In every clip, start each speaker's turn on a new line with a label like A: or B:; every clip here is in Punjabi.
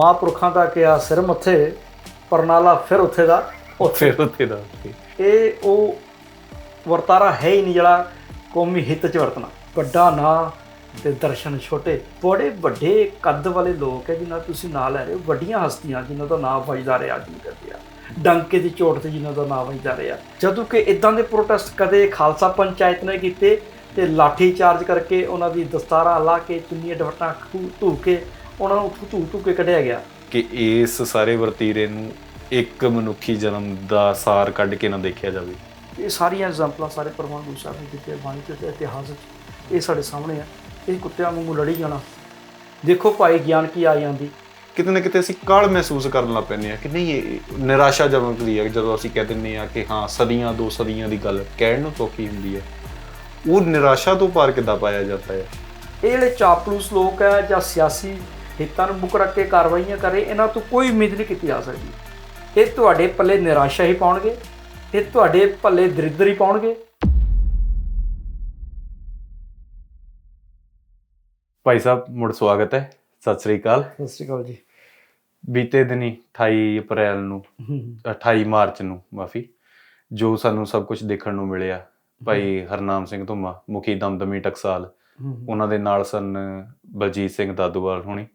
A: ਮਹਾਂਪੁਰਖਾਂ ਦਾ ਕਿਹਾ ਸਿਰ ਮੱਥੇ ਪਰਨਾਲਾ ਫਿਰ ਉੱਥੇ ਦਾ। ਉੱਥੇ
B: ਉੱਥੇ ਦਾ
A: ਇਹ ਉਹ ਵਰਤਾਰਾ ਹੈ ਹੀ ਨਹੀਂ ਜਿਹੜਾ ਕੌਮੀ ਹਿੱਤ ਚ ਵਰਤਣਾ। ਵੱਡਾ ਨਾਂ ਤੇ ਦਰਸ਼ਨ ਛੋਟੇ। ਬੜੇ ਵੱਡੇ ਕੱਦ ਵਾਲੇ ਲੋਕ ਹੈ ਜਿਨ੍ਹਾਂ ਤੁਸੀਂ ਨਾਂ ਲੈ ਰਹੇ ਹੋ। ਵੱਡੀਆਂ ਹਸਤੀਆਂ ਜਿਨ੍ਹਾਂ ਦਾ ਨਾਮ ਵਜਦਾ ਰਿਹਾ ਅੱਜ ਕਰਦੇ ਆ। ਡੰਕੇ ਦੀ ਚੋਟ ਤੇ ਜਿਨ੍ਹਾਂ ਦਾ ਨਾਮ ਵਜਦਾ ਰਿਹਾ। ਜਦੋਂ ਕਿ ਇਦਾਂ ਦੇ ਪ੍ਰੋਟੈਸਟ ਕਦੇ ਖਾਲਸਾ ਪੰਚਾਇਤ ਨੇ ਕੀਤੇ ਤੇ ਲਾਠੀ ਚਾਰਜ ਕਰਕੇ ਉਹਨਾਂ ਦੀ ਦਸਤਾਰਾਂ ਲਾ ਕੇ ਚੁੰਨੀਆਂ ਦੁਪੱਟਾ ਧੂ ਕੇ ਉਹਨਾਂ ਨੂੰ ਉੱਥੋਂ ਧੂ ਧੂ ਕੇ ਕੱਢਿਆ ਗਿਆ।
B: ਕਿ ਇਸ ਸਾਰੇ ਵਰਤੀਰੇ ਨੂੰ ਇੱਕ ਮਨੁੱਖੀ ਜਨਮ ਦਾ ਸਾਰ ਕੱਢ ਕੇ ਨਾ ਦੇਖਿਆ ਜਾਵੇ।
A: ਇਹ ਸਾਰੀਆਂ ਐਗਜ਼ਾਮਪਲਾਂ ਸਾਰੇ ਪਰਮਾਨ ਗੁਰੂ ਸਾਹਿਬ ਨੇ ਦਿੱਤੇ ਬਾਣੀ ਤੇ ਇਤਿਹਾਸ ਵਿੱਚ। ਇਹ ਸਾਡੇ ਸਾਹਮਣੇ ਆ। ਇਹ ਕੁੱਤਿਆਂ ਵਾਂਗੂ ਲੜੀ ਜਾਣਾ। ਦੇਖੋ ਭਾਈ ਗਿਆਨ ਕੀ ਆ ਜਾਂਦੀ।
B: ਕਿਤੇ ਨਾ ਕਿਤੇ ਅਸੀਂ ਕਾਲ ਮਹਿਸੂਸ ਕਰਨ ਲੱਗ ਪੈਂਦੇ ਆ ਕਿ ਨਹੀਂ ਇਹ ਨਿਰਾਸ਼ਾ ਜਮਕਦੀ ਹੈ ਜਦੋਂ ਅਸੀਂ ਕਹਿ ਦਿੰਦੇ ਆ ਕਿ ਹਾਂ ਸਦੀਆਂ ਦੋ ਸਦੀਆਂ ਦੀ ਗੱਲ ਕਹਿਣ ਨੂੰ ਸੌਖੀ ਹੁੰਦੀ ਹੈ ਉਹ ਨਿਰਾਸ਼ਾ ਤੋਂ ਪਾਰ ਕਿੱਦਾਂ ਪਾਇਆ ਜਾਂਦਾ ਹੈ
A: ਇਹ ਜਿਹੜੇ ਚਾਪਲੂਸ ਲੋਕ ਹੈ ਜਾਂ ਸਿਆਸੀ ਹਿੱਤਾਂ ਨੂੰ ਮੁੱਖ ਰੱਖ ਕੇ ਕਾਰਵਾਈਆਂ ਕਰੇ ਇਹਨਾਂ ਤੋਂ ਕੋਈ ਉਮੀਦ ਨਹੀਂ ਕੀਤੀ ਜਾ ਸਕਦੀ। ਇਹ ਤੁਹਾਡੇ ਪੱਲੇ ਨਿਰਾਸ਼ਾ ਹੀ ਪਾਉਣਗੇ ਇਹ ਤੁਹਾਡੇ ਪੱਲੇ ਦਰਿਦਰ ਹੀ ਪਾਉਣਗੇ।
B: ਭਾਈ ਸਾਹਿਬ ਮੁੜ ਸਵਾਗਤ ਹੈ। ਸਤਿ ਸ੍ਰੀ ਅਕਾਲ।
A: ਸਤਿ ਸ਼੍ਰੀ ਅਕਾਲ ਜੀ।
B: ਬੀਤੇ ਦਿਨੀ 28 ਅਪ੍ਰੈਲ ਨੂੰ 28 ਮਾਰਚ ਨੂੰ ਮਾਫੀ ਜੋ ਸਾਨੂੰ ਸਭ ਕੁਝ ਦੇਖਣ ਨੂੰ ਮਿਲਿਆ ਭਾਈ ਹਰਨਾਮ ਸਿੰਘ ਧੁੰਮਾ ਮੁਖੀ ਦਮਦਮੀ ਟਕਸਾਲ ਉਹਨਾਂ ਦੇ ਨਾਲ ਸਨ ਬਲਜੀਤ ਸਿੰਘ ਦਾਦੂਵਾਲ ਹੋਣੀ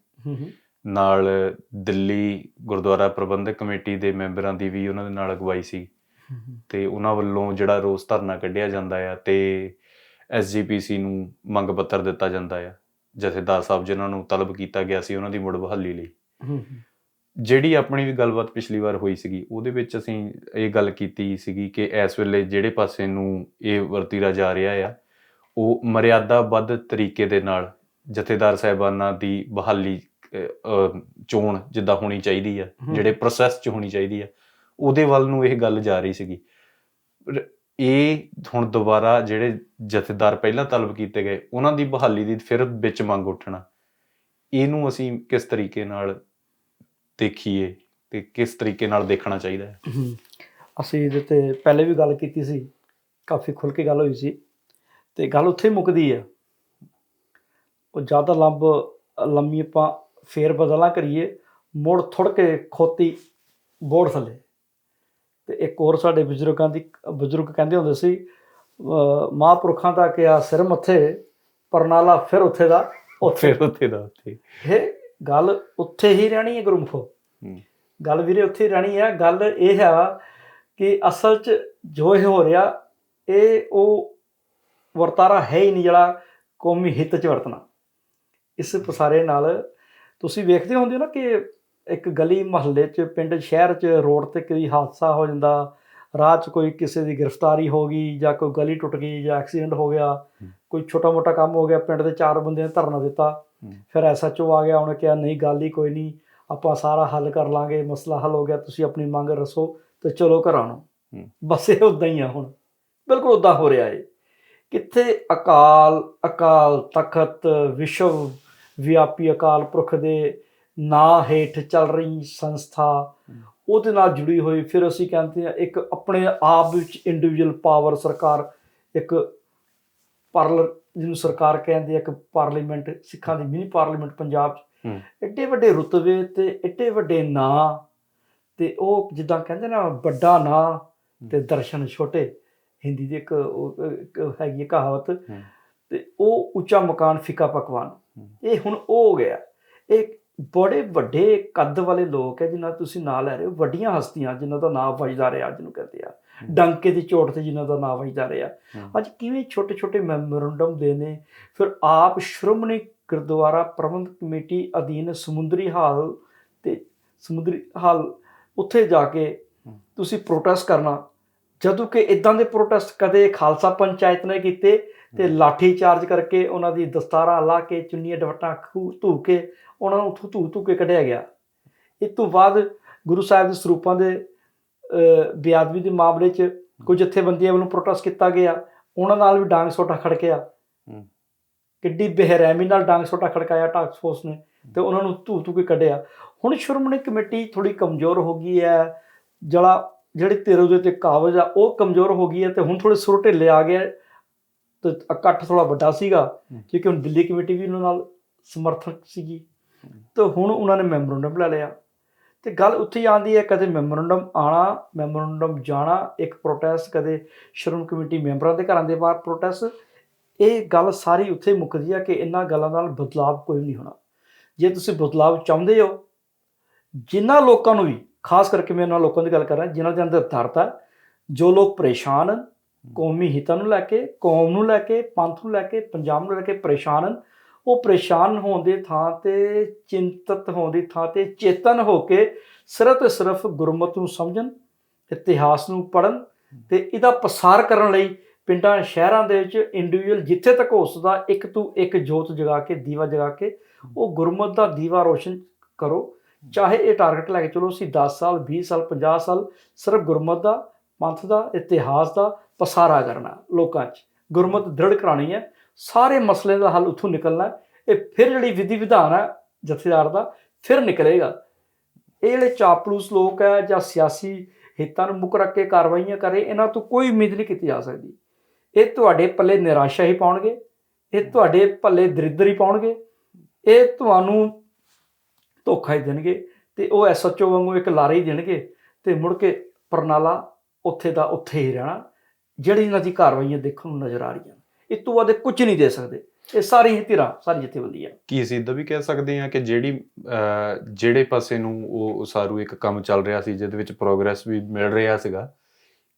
B: ਨਾਲ ਦਿੱਲੀ ਗੁਰਦੁਆਰਾ ਪ੍ਰਬੰਧਕ ਕਮੇਟੀ ਦੇ ਮੈਂਬਰਾਂ ਦੀ ਵੀ ਉਹਨਾਂ ਦੇ ਨਾਲ ਅਗਵਾਈ ਸੀ। ਤੇ ਉਹਨਾਂ ਵੱਲੋਂ ਜਿਹੜਾ ਰੋਸ ਧਰਨਾ ਕੱਢਿਆ ਜਾਂਦਾ ਆ ਤੇ ਐਸਜੀਪੀਸੀ ਨੂੰ ਮੰਗ ਪੱਤਰ ਦਿੱਤਾ ਜਾਂਦਾ ਆ। ਜਥੇਦਾਰ ਸਾਹਿਬ ਜਿਨ੍ਹਾਂ ਨੂੰ ਤਲਬ ਕੀਤਾ ਗਿਆ ਸੀ ਉਹਨਾਂ ਦੀ ਮੁੜ ਬਹਾਲੀ ਲਈ। ਜਿਹੜੀ ਆਪਣੀ ਵੀ ਗੱਲਬਾਤ ਪਿਛਲੀ ਵਾਰ ਹੋਈ ਸੀਗੀ ਉਹਦੇ ਵਿੱਚ ਅਸੀਂ ਇਹ ਗੱਲ ਕੀਤੀ ਸੀਗੀ ਕਿ ਇਸ ਵੇਲੇ ਜਿਹੜੇ ਪਾਸੇ ਨੂੰ ਇਹ ਵਰਤੀਰਾ ਜਾ ਰਿਹਾ ਆ ਉਹ ਮਰਿਆਦਾਬੱਧ ਤਰੀਕੇ ਦੇ ਨਾਲ ਜਥੇਦਾਰ ਸਾਹਿਬਾਨਾਂ ਦੀ ਬਹਾਲੀ ਚੋਣ ਜਿੱਦਾਂ ਹੋਣੀ ਚਾਹੀਦੀ ਆ। ਜਿਹੜੇ ਪ੍ਰੋਸੈਸ 'ਚ ਹੋਣੀ ਚਾਹੀਦੀ ਆ ਉਹਦੇ ਵੱਲ ਨੂੰ ਇਹ ਗੱਲ ਜਾ ਰਹੀ ਸੀਗੀ। ਇਹ ਹੁਣ ਦੁਬਾਰਾ ਜਿਹੜੇ ਜਥੇਦਾਰ ਪਹਿਲਾਂ ਤਲਬ ਕੀਤੇ ਗਏ ਉਹਨਾਂ ਦੀ ਬਹਾਲੀ ਦੀ ਫਿਰ ਵਿੱਚ ਮੰਗ ਉੱਠਣਾ। ਇਹਨੂੰ ਅਸੀਂ ਕਿਸ ਤਰੀਕੇ ਨਾਲ ਦੇਖੀਏ ਤੇ ਕਿਸ ਤਰੀਕੇ ਨਾਲ ਦੇਖਣਾ ਚਾਹੀਦਾ ਹੈ?
A: ਅਸੀਂ ਇਹਦੇ ਤੇ ਪਹਿਲੇ ਵੀ ਗੱਲ ਕੀਤੀ ਸੀ ਕਾਫੀ ਖੁੱਲ ਕੇ ਗੱਲ ਹੋਈ ਸੀ ਤੇ ਗੱਲ ਉੱਥੇ ਮੁੱਕਦੀ ਆ। ਉਹ ਜ਼ਿਆਦਾ ਲੰਬ ਲੰਮੀ ਆਪਾਂ ਫੇਰ ਬਦਲਾ ਕਰੀਏ ਮੁੜ ਥੁੜ ਕੇ ਖੋਤੀ ਬੋੜ ਥੱਲੇ। ਤੇ ਇੱਕ ਹੋਰ ਸਾਡੇ ਬਜ਼ੁਰਗਾਂ ਦੀ ਬਜ਼ੁਰਗ ਕਹਿੰਦੇ ਹੁੰਦੇ ਸੀ ਮਹਾਂਪੁਰਖਾਂ ਦਾ ਕਿਹਾ ਸਿਰ ਮੱਥੇ ਪਰਨਾਲਾ ਫਿਰ ਉੱਥੇ ਦਾ ਉੱਥੇ।
B: ਉੱਥੇ ਦਾ ਉੱਥੇ।
A: ਇਹ ਗੱਲ ਉੱਥੇ ਹੀ ਰਹਿਣੀ ਹੈ ਗੁਰਮੁਖੋ। ਗੱਲ ਵੀਰੇ ਉੱਥੇ ਹੀ ਰਹਿਣੀ ਹੈ। ਗੱਲ ਇਹ ਹੈ ਕਿ ਅਸਲ 'ਚ ਜੋ ਇਹ ਹੋ ਰਿਹਾ ਇਹ ਉਹ ਵਰਤਾਰਾ ਹੈ ਹੀ ਨਹੀਂ ਜਿਹੜਾ ਕੌਮੀ ਹਿੱਤ 'ਚ ਵਰਤਣਾ। ਇਸ ਪਸਾਰੇ ਨਾਲ ਤੁਸੀਂ ਵੇਖਦੇ ਹੁੰਦੇ ਹੋ ਨਾ ਕਿ ਇੱਕ ਗਲੀ ਮਹੱਲੇ 'ਚ ਪਿੰਡ ਸ਼ਹਿਰ 'ਚ ਰੋਡ ਤੇ ਕੋਈ ਹਾਦਸਾ ਹੋ ਜਾਂਦਾ ਰਾਹ 'ਚ ਕੋਈ ਕਿਸੇ ਦੀ ਗ੍ਰਿਫਤਾਰੀ ਹੋ ਗਈ ਜਾਂ ਕੋਈ ਗਲੀ ਟੁੱਟ ਗਈ ਜਾਂ ਐਕਸੀਡੈਂਟ ਹੋ ਗਿਆ। ਕੋਈ ਛੋਟਾ ਮੋਟਾ ਕੰਮ ਹੋ ਗਿਆ ਪਿੰਡ ਦੇ ਚਾਰ ਬੰਦਿਆਂ ਨੇ ਧਰਨਾ ਦਿੱਤਾ। ਫਿਰ ਐਸਐਚਓ ਆ ਗਿਆ ਉਹਨੇ ਕਿਹਾ ਨਹੀਂ ਗੱਲ ਹੀ ਕੋਈ ਨਹੀਂ ਆਪਾਂ ਸਾਰਾ ਹੱਲ ਕਰ ਲਾਂਗੇ ਮਸਲਾ ਹੱਲ ਹੋ ਗਿਆ ਤੁਸੀਂ ਆਪਣੀ ਮੰਗ ਰਸੋ ਤੇ ਚਲੋ ਘਰਾਂ ਨੂੰ। ਬਸ ਇਹ ਉਦਾਂ ਹੀ ਆ ਹੁਣ ਬਿਲਕੁਲ ਉਦਾਂ ਹੋ ਰਿਹਾ ਏ ਕਿੱਥੇ ਅਕਾਲ ਅਕਾਲ ਤਖਤ ਵਿਸ਼ਵ ਵਿਆਪੀ ਅਕਾਲ ਪੁਰਖ ਦੇ ਨਾਂ ਹੇਠ ਚੱਲ ਰਹੀ ਸੰਸਥਾ ਉਹਦੇ ਨਾਲ ਜੁੜੀ ਹੋਈ ਫਿਰ ਅਸੀਂ ਕਹਿੰਦੇ ਆ ਇੱਕ ਆਪਣੇ ਆਪ ਵਿੱਚ ਇੰਡੀਵਿਜੂਅਲ ਪਾਵਰ ਸਰਕਾਰ ਇੱਕ ਪਾਰਲਰ ਜਿਹਨੂੰ ਸਰਕਾਰ ਕਹਿੰਦੇ ਆ ਇੱਕ ਪਾਰਲੀਮੈਂਟ ਸਿੱਖਾਂ ਦੀ ਮਿਨੀ ਪਾਰਲੀਮੈਂਟ ਪੰਜਾਬ 'ਚ। ਐਡੇ ਵੱਡੇ ਰੁਤਬੇ ਤੇ ਐਡੇ ਵੱਡੇ ਨਾਂ ਤੇ ਉਹ ਜਿੱਦਾਂ ਕਹਿੰਦੇ ਨਾ ਵੱਡਾ ਨਾਂ ਤੇ ਦਰਸ਼ਨ ਛੋਟੇ ਹਿੰਦੀ ਦੀ ਇੱਕ ਹੈਗੀ ਹੈ ਕਹਾਵਤ। ਤੇ ਉਹ ਉੱਚਾ ਮਕਾਨ ਫਿੱਕਾ ਪਕਵਾਨ। ਇਹ ਹੁਣ ਉਹ ਹੋ ਗਿਆ ਇਹ ਬੜੇ ਵੱਡੇ ਕੱਦ ਵਾਲੇ ਲੋਕ ਹੈ ਜਿਨ੍ਹਾਂ ਤੁਸੀਂ ਨਾਂ ਲੈ ਰਹੇ ਹੋ ਵੱਡੀਆਂ ਹਸਤੀਆਂ ਜਿਨ੍ਹਾਂ ਦਾ ਨਾਮ ਵਜਦਾ ਰਿਹਾ ਅੱਜ ਨੂੰ ਕਹਿੰਦੇ ਆ। ਡੰਕੇ ਦੀ ਚੋਟ ਤੇ ਜਿਨ੍ਹਾਂ ਦਾ ਨਾਮ ਵਜਦਾ ਰਿਹਾ। ਅੱਜ ਕਿਵੇਂ ਛੋਟੇ ਛੋਟੇ ਮੈਮੋਰੰਡਮ ਦੇ ਨੇ ਫਿਰ ਆਪ ਸ਼੍ਰੋਮਣੀ ਗੁਰਦੁਆਰਾ ਪ੍ਰਬੰਧਕ ਕਮੇਟੀ ਅਧੀਨ ਸਮੁੰਦਰੀ ਹਾਲ ਤੇ ਸਮੁੰਦਰੀ ਹਾਲ ਉੱਥੇ ਜਾ ਕੇ। ਤੁਸੀਂ ਪ੍ਰੋਟੈਸਟ ਕਰਨਾ ਜਦੋਂ ਕਿ ਇਦਾਂ ਦੇ ਪ੍ਰੋਟੈਸਟ ਕਦੇ ਖਾਲਸਾ ਪੰਚਾਇਤ ਨੇ ਕੀਤੇ ਤੇ ਲਾਠੀ ਚਾਰਜ ਕਰਕੇ ਉਹਨਾਂ ਦੀ ਦਸਤਾਰਾਂ ਲਾ ਕੇ ਚੁੰਨੀਆਂ ਦੁਪੱਟਾ ਖੂ ਧੂ ਕੇ ਉਹਨਾਂ ਨੂੰ ਉੱਥੋਂ ਧੂ ਧੂ ਕੇ ਕੱਢਿਆ ਗਿਆ। ਇਸ ਤੋਂ ਬਾਅਦ ਗੁਰੂ ਸਾਹਿਬ ਦੇ ਸਰੂਪਾਂ ਦੇ ਬੇਅਦਬੀ ਦੇ ਮਾਮਲੇ 'ਚ ਕੁਝ ਜਥੇਬੰਦੀਆਂ ਵੱਲੋਂ ਪ੍ਰੋਟੈਸਟ ਕੀਤਾ ਗਿਆ। ਉਹਨਾਂ ਨਾਲ ਵੀ ਡਾਂਗ ਸੋਟਾ ਖੜਕਿਆ। ਕਿੱਡੀ ਬੇਰਹਿਮੀ ਨਾਲ ਡਾਂਗ ਸੋਟਾ ਖੜਕਾਇਆ ਟਾਸਕ ਫੋਰਸ ਨੇ ਤੇ ਉਹਨਾਂ ਨੂੰ ਧੂ ਧੂ ਕੇ ਕੱਢਿਆ। ਹੁਣ ਸ਼੍ਰੋਮਣੀ ਕਮੇਟੀ ਥੋੜੀ ਕਮਜ਼ੋਰ ਹੋ ਗਈ ਹੈ। ਜਿਹੜਾ ਜਿਹੜੀ ਤੇਰੇ ਉਹਦੇ ਤੇ ਕਾਬਜ਼ ਆ ਉਹ ਕਮਜ਼ੋਰ ਹੋ ਗਈ ਹੈ ਤੇ ਹੁਣ ਥੋੜੇ ਸੁਰ ਢਿੱਲੇ ਆ ਗਏ। ਤੇ ਇਕੱਠ ਥੋੜਾ ਵੱਡਾ ਸੀਗਾ। ਕਿਉਂਕਿ ਹੁਣ ਦਿੱਲੀ ਕਮੇਟੀ ਵੀ ਉਹਨਾਂ ਨਾਲ ਸਮਰਥਕ ਸੀਗੀ। ਤੇ ਹੁਣ ਉਹਨਾਂ ਨੇ ਮੈਮੋਰੰਡਮ ਲੈ ਲਿਆ। ਤੇ ਗੱਲ ਉੱਥੇ ਹੀ ਆਉਂਦੀ ਹੈ ਕਦੇ ਮੈਮੋਰੰਡਮ ਆਣਾ ਮੈਮੋਰੰਡਮ ਜਾਣਾ ਇੱਕ ਪ੍ਰੋਟੈਸਟ ਕਦੇ ਸ਼੍ਰੋਮਣੀ ਕਮੇਟੀ ਮੈਂਬਰਾਂ ਦੇ ਘਰਾਂ ਦੇ ਬਾਹਰ ਪ੍ਰੋਟੈਸਟ ਇਹ ਗੱਲ ਸਾਰੀ ਉੱਥੇ ਮੁੱਕਦੀ ਹੈ ਕਿ ਇਹਨਾਂ ਗੱਲਾਂ ਨਾਲ ਬਦਲਾਵ ਕੋਈ ਨਹੀਂ ਹੋਣਾ। ਜੇ ਤੁਸੀਂ ਬਦਲਾਵ ਚਾਹੁੰਦੇ ਹੋ ਜਿਨ੍ਹਾਂ ਲੋਕਾਂ ਨੂੰ ਵੀ ਖਾਸ ਕਰਕੇ ਮੈਂ ਉਹਨਾਂ ਲੋਕਾਂ ਦੀ ਗੱਲ ਕਰ ਰਿਹਾ ਜਿਨ੍ਹਾਂ ਦੇ ਅੰਦਰ ਦਰਦ ਹੈ ਜੋ ਲੋਕ ਪਰੇਸ਼ਾਨ ਹਨ ਕੌਮੀ ਹਿੱਤਾਂ ਨੂੰ ਲੈ ਕੇ, ਕੌਮ ਨੂੰ ਲੈ ਕੇ, ਪੰਥ ਨੂੰ ਲੈ ਕੇ, ਪੰਜਾਬ ਨੂੰ ਲੈ ਕੇ ਪਰੇਸ਼ਾਨ ਹਨ। ਉਹ ਪਰੇਸ਼ਾਨ ਹੋਣ ਦੀ ਥਾਂ ਤੇ, ਚਿੰਤਤ ਹੋਣ ਦੀ ਥਾਂ ਤੇ, ਚੇਤਨ ਹੋ ਕੇ ਸਿਰਫ ਤੇ ਸਿਰਫ ਗੁਰਮਤ ਨੂੰ ਸਮਝਣ, ਇਤਿਹਾਸ ਨੂੰ ਪੜਨ ਤੇ ਇਹਦਾ ਪਸਾਰ ਕਰਨ ਲਈ ਪਿੰਡਾਂ, ਸ਼ਹਿਰਾਂ ਦੇ ਵਿੱਚ ਇੰਡੀਵਿਜੂਅਲ ਜਿੱਥੇ ਤੱਕ ਹੋ ਸਕਦਾ ਇੱਕ ਤੋਂ ਇੱਕ ਜੋਤ ਜਗਾ ਕੇ, ਦੀਵਾ ਜਗਾ ਕੇ, ਉਹ ਗੁਰਮਤ ਦਾ ਦੀਵਾ ਰੋਸ਼ਨ ਕਰੋ। ਚਾਹੇ ਇਹ ਟਾਰਗੇਟ ਲੈ ਕੇ ਚਲੋ, ਅਸੀਂ 10 ਸਾਲ 20 ਸਾਲ 50 ਸਾਲ ਸਿਰਫ ਗੁਰਮਤ ਦਾ ਪੰਥ ਦਾ, ਇਤਿਹਾਸ ਦਾ ਪਸਾਰਾ ਕਰਨਾ ਲੋਕਾਂ 'ਚ। ਗੁਰਮਤਿ ਦ੍ਰਿੜ ਕਰਾਣੀ ਹੈ, ਸਾਰੇ ਮਸਲੇ ਦਾ ਹੱਲ ਉੱਥੋਂ ਨਿਕਲਣਾ ਇਹ ਫਿਰ ਜਿਹੜੀ ਵਿਧੀ ਵਿਧਾਨ ਹੈ ਜਥੇਦਾਰ ਦਾ, ਫਿਰ ਨਿਕਲੇਗਾ। ਇਹ ਜਿਹੜੇ ਚਾਪਲੂਸ ਲੋਕ ਹੈ ਜਾਂ ਸਿਆਸੀ ਹਿੱਤਾਂ ਨੂੰ ਮੁੱਖ ਰੱਖ ਕੇ ਕਾਰਵਾਈਆਂ ਕਰੇ, ਇਹਨਾਂ ਤੋਂ ਕੋਈ ਉਮੀਦ ਨਹੀਂ ਕੀਤੀ ਜਾ ਸਕਦੀ। ਇਹ ਤੁਹਾਡੇ ਪੱਲੇ ਨਿਰਾਸ਼ਾ ਹੀ ਪਾਉਣਗੇ, ਇਹ ਤੁਹਾਡੇ ਪੱਲੇ ਦਰਿਦਰ ਹੀ ਪਾਉਣਗੇ, ਇਹ ਤੁਹਾਨੂੰ ਧੋਖਾ ਹੀ ਦੇਣਗੇ ਤੇ ਉਹ ਐਸਐਚਓ ਵਾਂਗੂ ਇੱਕ ਲਾਰੇ ਹੀ ਦੇਣਗੇ ਤੇ ਮੁੜ ਕੇ ਪ੍ਰਣਾਲਾ ਉੱਥੇ ਦਾ ਉੱਥੇ ਹੀ ਰਹਿਣਾ ਜਿਹੜੀ ਇਹਨਾਂ ਦੀ ਕਾਰਵਾਈਆਂ ਦੇਖਣ ਨੂੰ ਨਜ਼ਰ ਆ ਰਹੀਆਂ ਇਸ ਤੋਂ ਬਾਅਦ ਇਹ ਕੁਝ ਨਹੀਂ ਦੇ ਸਕਦੇ। ਇਹ ਸਾਰੀ ਹੀ ਧਿਰਾਂ ਸਾਰੀ ਜਥੇਬੰਦੀਆਂ
B: ਕੀ ਅਸੀਂ ਇਦਾਂ ਵੀ ਕਹਿ ਸਕਦੇ ਹਾਂ ਕਿ ਜਿਹੜੀ ਜਿਹੜੇ ਪਾਸੇ ਨੂੰ ਉਹ ਉਸਾਰੂ ਇੱਕ ਕੰਮ ਚੱਲ ਰਿਹਾ ਸੀ ਜਿਹਦੇ ਵਿੱਚ ਪ੍ਰੋਗਰੈਸ ਵੀ ਮਿਲ ਰਿਹਾ ਸੀਗਾ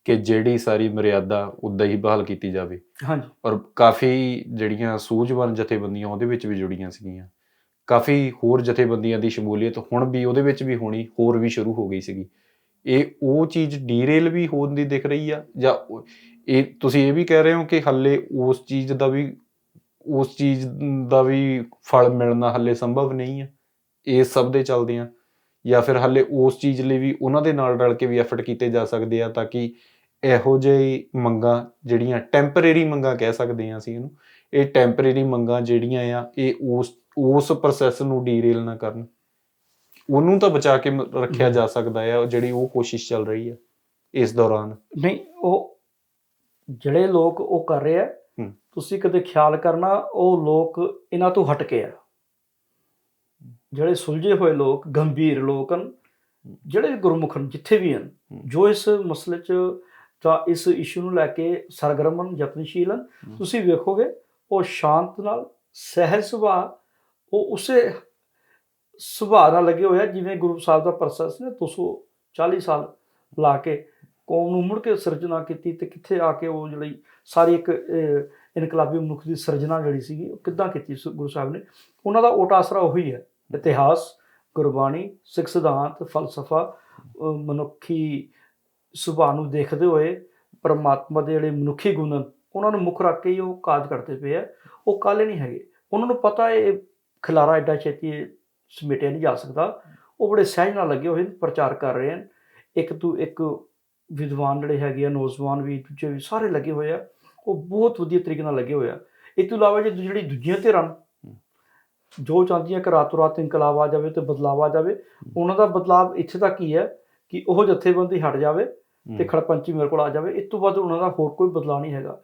B: ਕਿ ਜਿਹੜੀ ਸਾਰੀ ਮਰਿਆਦਾ ਉਦਾਂ ਹੀ ਬਹਾਲ ਕੀਤੀ ਜਾਵੇ।
A: ਹਾਂਜੀ।
B: ਔਰ ਕਾਫੀ ਜਿਹੜੀਆਂ ਸੂਝਵਾਨ ਜਥੇਬੰਦੀਆਂ ਉਹਦੇ ਵਿੱਚ ਵੀ ਜੁੜੀਆਂ ਸੀਗੀਆਂ। ਕਾਫੀ ਹੋਰ ਜਥੇਬੰਦੀਆਂ ਦੀ ਸ਼ਮੂਲੀਅਤ ਹੁਣ ਵੀ ਉਹਦੇ ਵਿੱਚ ਵੀ ਹੋਣੀ ਹੋਰ ਵੀ ਸ਼ੁਰੂ ਹੋ ਗਈ ਸੀਗੀ। ਇਹ ਉਹ ਚੀਜ਼ ਡੀਰੇਲ ਵੀ ਹੋਣ ਦੀ ਦਿਖ ਰਹੀ ਆ, ਜਾਂ ਇਹ ਤੁਸੀਂ ਇਹ ਵੀ ਕਹਿ ਰਹੇ ਹੋ ਕਿ ਹੱਲੇ ਉਸ ਚੀਜ਼ ਦਾ ਵੀ ਉਸ ਚੀਜ਼ ਦਾ ਵੀ ਫਲ ਮਿਲਣਾ ਹੱਲੇ ਸੰਭਵ ਨਹੀਂ ਆ, ਇਹ ਸਭ ਦੇ ਚੱਲਦੇ ਆ। ਜਾਂ ਫਿਰ ਹੱਲੇ ਉਸ ਚੀਜ਼ ਲਈ ਵੀ ਉਹਨਾਂ ਦੇ ਨਾਲ ਰਲ ਕੇ ਵੀ ਐਫਰਟ ਕੀਤੇ ਜਾ ਸਕਦੇ ਆ ਤਾਂ ਕਿ ਇਹੋ ਜਿਹੀ ਮੰਗਾਂ ਜਿਹੜੀਆਂ ਟੈਂਪਰੇਰੀ ਮੰਗਾਂ ਕਹਿ ਸਕਦੇ ਆ ਅਸੀਂ ਇਹਨੂੰ, ਇਹ ਟੈਂਪਰੇਰੀ ਮੰਗਾਂ ਜਿਹੜੀਆਂ ਆ, ਇਹ ਉਸ ਉਸ ਪ੍ਰੋਸੈਸ ਨੂੰ ਡੀਰੇਲ ਨਾ ਕਰਨ। ਉਹਨੂੰ ਤਾਂ ਬਚਾ ਕੇ ਰੱਖਿਆ ਜਾ ਸਕਦਾ ਹੈ ਜਿਹੜੀ ਉਹ ਕੋਸ਼ਿਸ਼ ਚੱਲ ਰਹੀ ਹੈ ਇਸ ਦੌਰਾਨ
A: ਨਹੀਂ ਉਹ ਜਿਹੜੇ ਲੋਕ ਉਹ ਕਰ ਰਹੇ ਆ। ਤੁਸੀਂ ਕਦੇ ਖਿਆਲ ਕਰਨਾ ਉਹ ਲੋਕ ਇਹਨਾਂ ਤੋਂ ਹਟ ਕੇ ਆ ਜਿਹੜੇ ਸੁਲਝੇ ਹੋਏ ਲੋਕ ਗੰਭੀਰ ਲੋਕ ਹਨ ਜਿਹੜੇ ਗੁਰਮੁਖ ਹਨ ਜਿੱਥੇ ਵੀ ਹਨ। ਜੋ ਇਸ ਮਸਲੇ 'ਚ ਜਾਂ ਇਸ ਇਸ਼ੂ ਨੂੰ ਲੈ ਕੇ ਸਰਗਰਮ ਹਨ ਯਤਨਸ਼ੀਲ ਹਨ। ਤੁਸੀਂ ਵੇਖੋਗੇ ਉਹ ਸ਼ਾਂਤ ਨਾਲ ਸਹਿਜ ਸੁਭਾਅ ਉਹ ਉਸੇ ਸੁਭਾਅ ਨਾਲ ਲੱਗੇ ਹੋਏ ਆ, ਜਿਵੇਂ ਗੁਰੂ ਸਾਹਿਬ ਦਾ ਪ੍ਰੋਸੈਸ ਨੇ 240 ਸਾਲ ਲਾ ਕੇ ਕੌਮ ਨੂੰ ਮੁੜ ਕੇ ਸਿਰਜਣਾ ਕੀਤੀ ਤੇ ਕਿੱਥੇ ਆ ਕੇ ਉਹ ਜਿਹੜੀ ਸਾਰੀ ਇੱਕ ਇਨਕਲਾਬੀ ਮਨੁੱਖ ਦੀ ਸਿਰਜਣਾ ਜਿਹੜੀ ਸੀਗੀ, ਉਹ ਕਿੱਦਾਂ ਕੀਤੀ ਸੀ ਗੁਰੂ ਸਾਹਿਬ ਨੇ? ਉਹਨਾਂ ਦਾ ਓਟ ਆਸਰਾ ਉਹੀ ਹੈ, ਇਤਿਹਾਸ, ਗੁਰਬਾਣੀ, ਸਿੱਖ ਸਿਧਾਂਤ, ਫਲਸਫਾ ਮਨੁੱਖੀ ਸੁਭਾਅ ਨੂੰ ਦੇਖਦੇ ਹੋਏ ਪਰਮਾਤਮਾ ਦੇ ਜਿਹੜੇ ਮਨੁੱਖੀ ਗੁਣ ਹਨ, ਉਹਨਾਂ ਨੂੰ ਮੁੱਖ ਰੱਖ ਕੇ ਹੀ ਉਹ ਕਾਜ ਕਰਦੇ ਪਏ ਆ। ਉਹ ਕਾਲੇ ਨਹੀਂ ਹੈਗੇ। ਉਹਨਾਂ ਨੂੰ ਪਤਾ ਇਹ ਖਿਲਾਰਾ ਐਡਾ ਛੇਤੀ ਸਮੇਟਿਆ ਨਹੀਂ ਜਾ ਸਕਦਾ। ਉਹ ਬੜੇ ਸਹਿਜ ਨਾਲ ਲੱਗੇ ਹੋਏ ਪ੍ਰਚਾਰ ਕਰ ਰਹੇ ਹਨ। ਇੱਕ ਤੋਂ ਇੱਕ ਵਿਦਵਾਨ ਜਿਹੜੇ ਹੈਗੇ ਆ ਨੌਜਵਾਨ ਵੀ ਦੂਜੇ ਵੀ ਸਾਰੇ ਲੱਗੇ ਹੋਏ ਆ। ਉਹ ਬਹੁਤ ਵਧੀਆ ਤਰੀਕੇ ਨਾਲ ਲੱਗੇ ਹੋਏ ਆ। ਇਸ ਤੋਂ ਇਲਾਵਾ ਜੇ ਜਿਹੜੀ ਦੂਜੀਆਂ ਧਿਰਾਂ ਜੋ ਚਾਹੁੰਦੀਆਂ ਕਿ ਰਾਤੋਂ ਰਾਤ ਇਨਕਲਾਬ ਆ ਜਾਵੇ ਤੇ ਬਦਲਾਵ ਆ ਜਾਵੇ ਉਹਨਾਂ ਦਾ ਬਦਲਾਵ ਇੱਥੇ ਤੱਕ ਹੀ ਹੈ ਕਿ ਉਹ ਜਥੇਬੰਦੀ ਹਟ ਜਾਵੇ ਤੇ ਖੜਪੰਚੀ ਮੇਰੇ ਕੋਲ ਆ ਜਾਵੇ। ਇਸ ਤੋਂ ਬਾਅਦ ਉਹਨਾਂ ਦਾ ਹੋਰ ਕੋਈ ਬਦਲਾਅ ਨਹੀਂ ਹੈਗਾ।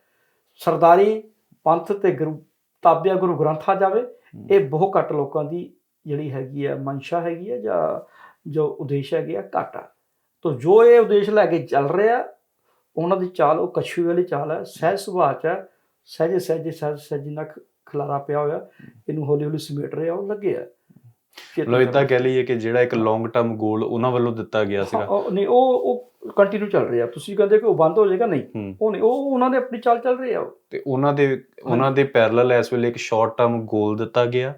A: ਸਰਦਾਰੀ ਪੰਥ ਤੇ ਗੁਰੂ ਤਾਬਿਆ ਗੁਰੂ ਗ੍ਰੰਥ ਆ ਜਾਵੇ। ਇਹ ਬਹੁਤ ਘੱਟ ਲੋਕਾਂ ਦੀ ਜਿਹੜੀ ਹੈਗੀ ਹੈ ਮਨਸ਼ਾ ਹੈਗੀ ਹੈ ਜਾਂ ਜੋ ਉਦੇਸ਼ ਹੈਗੇ ਆ ਘੱਟ। ਆ ਤੋ ਜੋ ਇਹ ਉਦੇਸ਼ ਲੈ ਕੇ ਚੱਲ ਰਿਹਾ ਉਹਨਾਂ ਦੀ ਚਾਲ ਉਹ ਕਛੂ ਵਾਲੀ ਚਾਲ ਹੈ। ਸਹਿਜ ਸੁਭਾਅ ਚ ਹੈ। ਸਹਿਜੇ ਸਹਿਜੇ ਸਹਿਜ ਸਹਿਜ ਨਾਲ ਖਿਲਾਰਾ ਪਿਆ ਹੋਇਆ ਇਹਨੂੰ ਹੌਲੀ ਹੌਲੀ ਸਮੇਟ ਰਿਹਾ ਉਹ ਲੱਗੇ ਆ।
B: ਮਤਲਬ ਇਦਾਂ ਕਹਿ ਲਈਏ ਕਿ ਜਿਹੜਾ ਇੱਕ ਲੌਂਗ ਟਰਮ ਗੋਲ ਉਹਨਾਂ ਵੱਲੋਂ ਦਿੱਤਾ ਗਿਆ ਸੀਗਾ।
A: ਨਹੀਂ ਉਹ ਉਹ ਕੰਟੀਨਿਊ ਚੱਲ ਰਿਹਾ। ਤੁਸੀਂ ਕਹਿੰਦੇ ਕਿ ਉਹ ਬੰਦ ਹੋ ਜਾਏਗਾ? ਨਹੀਂ। ਉਹ ਨਹੀਂ ਉਹ ਉਹਨਾਂ ਦੇ ਆਪਣੀ ਚਾਲ ਚੱਲ ਰਹੀ ਆ।
B: ਤੇ ਉਹਨਾਂ ਦੇ ਉਹਨਾਂ ਦੇ ਪੈਰਲਲ ਇਸ ਵੇਲੇ ਇੱਕ ਸ਼ਾਰਟ ਟਰਮ ਗੋਲ ਦਿੱਤਾ ਗਿਆ।